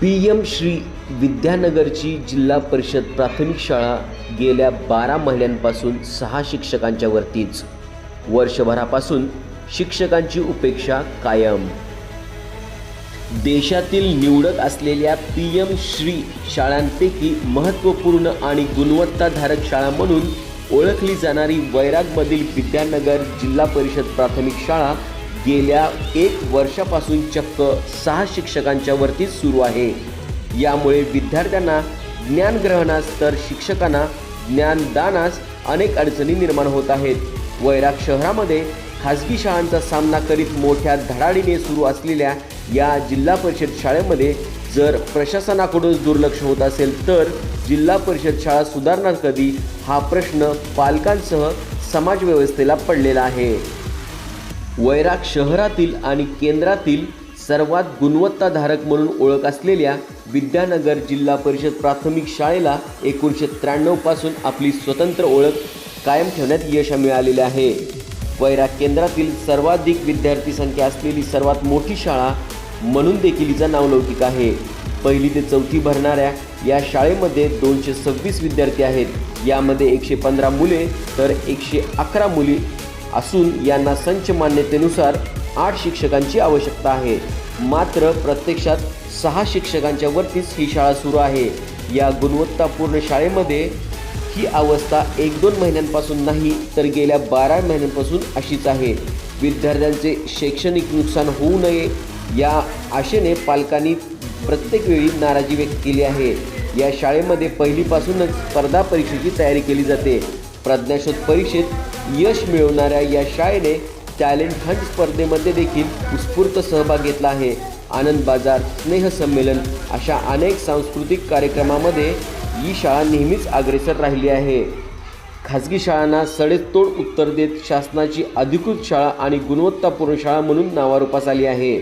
P M Shri विद्यानगरची जिल्हा परिषद प्राथमिक शाळा गेल्या बारा महिन्यांपासून सहा शिक्षकांच्या वरतीच. वर्षभरापासून शिक्षकांची उपेक्षा कायम. देशातील निवडक असलेल्या पी एम श्री शाळांपैकी महत्त्वपूर्ण आणि गुणवत्ताधारक शाळा म्हणून ओळखली जाणारी वैरागमधील विद्यानगर जिल्हा परिषद प्राथमिक शाळा गेल्या एक वर्षापासून चक्क सहा शिक्षकांच्या वरतीच सुरू आहे. यामुळे विद्यार्थ्यांना ज्ञानग्रहणास तर शिक्षकांना ज्ञानदानास अनेक अडचणी निर्माण होत आहेत. वैराग शहरामध्ये खाजगी शाळांचा सामना करीत मोठ्या धडाडीने सुरू असलेल्या या जिल्हा परिषद शाळेमध्ये जर प्रशासनाकडून दुर्लक्ष होत असेल तर जिल्हा परिषद शाळा सुधारणार कधी हा प्रश्न पालकांसह समाजव्यवस्थेला पडलेला आहे. वैराग शहरातील आणि केंद्रातील सर्वात गुणवत्ताधारक म्हणून ओळख असलेल्या विद्यानगर जिल्हा परिषद प्राथमिक शाळेला एकोणीसशे त्र्याण्णवपासून आपली स्वतंत्र ओळख कायम ठेवण्यात यश मिळालेले आहे. वैराग केंद्रातील सर्वाधिक विद्यार्थी संख्या असलेली सर्वात मोठी शाळा म्हणून देखील हिचा नावलौकिक आहे. पहिली ते चौथी भरणाऱ्या या शाळेमध्ये दोनशे सव्वीस विद्यार्थी आहेत. यामध्ये एकशे पंधरा मुले तर एकशे अकरा मुली असून यांना संच मान्यतेनुसार आठ शिक्षकांची आवश्यकता आहे. मात्र प्रत्यक्षात सहा शिक्षकांच्या वरतीच ही शाळा सुरू आहे. या गुणवत्तापूर्ण शाळेमध्ये ही अवस्था एक दोन महिन्यांपासून नाही तर गेल्या बारा महिन्यांपासून अशीच आहे. विद्यार्थ्यांचे शैक्षणिक नुकसान होऊ नये या आशेने पालकांनी प्रत्येक वेळी नाराजी व्यक्त केली आहे. या शाळेमध्ये पहिलीपासूनच स्पर्धा परीक्षेची तयारी केली जाते. प्रज्ञाशोध परीक्षेत यश मिळवणाऱ्या या शाळेने टॅलेंट हंट स्पर्धेमध्ये देखील उत्स्फूर्त सहभाग घेतला आहे. आनंद बाजार स्नेहसंमेलन अशा अनेक सांस्कृतिक कार्यक्रमामध्ये ही शाळा नेहमीच अग्रेसर राहिली आहे. खाजगी शाळांना सडेतोड उत्तर देत शासनाची अधिकृत शाळा आणि गुणवत्तापूर्ण शाळा म्हणून नावारूपास आली आहे.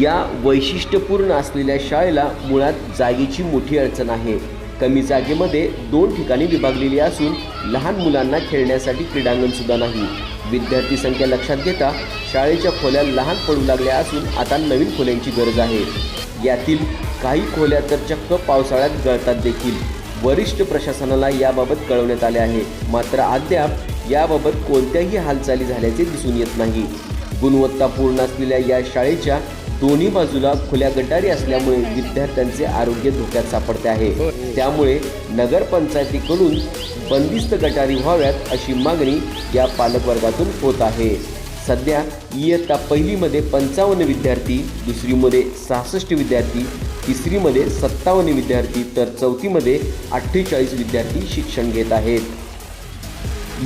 या वैशिष्ट्यपूर्ण असलेल्या शाळेला मुळात जागेची मोठी अडचण आहे. कमी जागेमध्ये दोन ठिकाणी विभागलेली असून लहान मुलांना खेळण्यासाठी क्रीडांगण सुद्धा नाही. विद्यार्थी संख्या लक्षात घेता शाळेच्या खोल्या लहान पडू लागल्या असून आता नवीन खोल्यांची गरज आहे. यातील काही खोल्या तर चक्क पावसाळ्यात गळतात देखील. वरिष्ठ प्रशासनाला याबाबत कळवण्यात आले आहे. मात्र अद्याप याबाबत कोणत्याही हालचाली झाल्याचे दिसून येत नाही. गुणवत्तापूर्ण असलेल्या या शाळेच्या दोन्ही बाजूला खुल्या गटारी असल्यामुळे विद्यार्थ्यांचे आरोग्य धोक्यात सापडते आहे. त्यामुळे नगरपंचायतीकडून बंदिस्त गटारी व्हाव्यात अशी मागणी या पालकवर्गातून होत आहे. सध्या इयत्ता पहिलीमध्ये पंचावन्न विद्यार्थी दुसरीमध्ये सहासष्ट विद्यार्थी तिसरीमध्ये सत्तावन्न विद्यार्थी तर चौथीमध्ये अठ्ठेचाळीस विद्यार्थी शिक्षण घेत आहेत.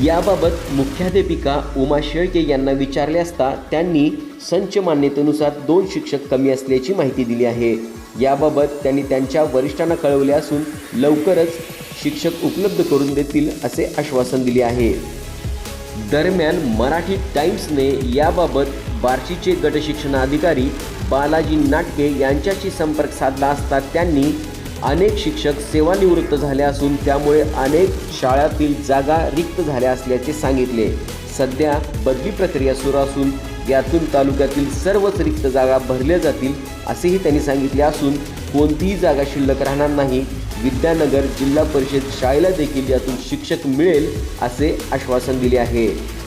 याबाबत मुख्याध्यापिका उमा शेळके यांना विचारले असता त्यांनी संच मान्यतेनुसार दोन शिक्षक कमी असल्याची माहिती दिली आहे. याबाबत त्यांनी त्यांच्या वरिष्ठांना कळवले असून लवकरच शिक्षक उपलब्ध करून देतील असे आश्वासन दिले आहे. दरम्यान मराठी टाइम्सने याबाबत बार्शीचे गटशिक्षणाधिकारी बालाजी नाटके यांच्याशी संपर्क साधला असता त्यांनी अनेक शिक्षक सेवानिवृत्त झाले असून त्यामुळे अनेक शाळातील जागा रिक्त झाल्या असल्याचे सांगितले. सध्या बदली प्रक्रिया सुरू असून यातून तालुक्यातील सर्वच रिक्त जागा भरल्या जातील असेही त्यांनी सांगितले असून कोणतीही जागा शिल्लक राहणार नाही. विद्यानगर जिल्हा परिषद शाळेला देखील यातून शिक्षक मिळेल असे आश्वासन दिले आहे.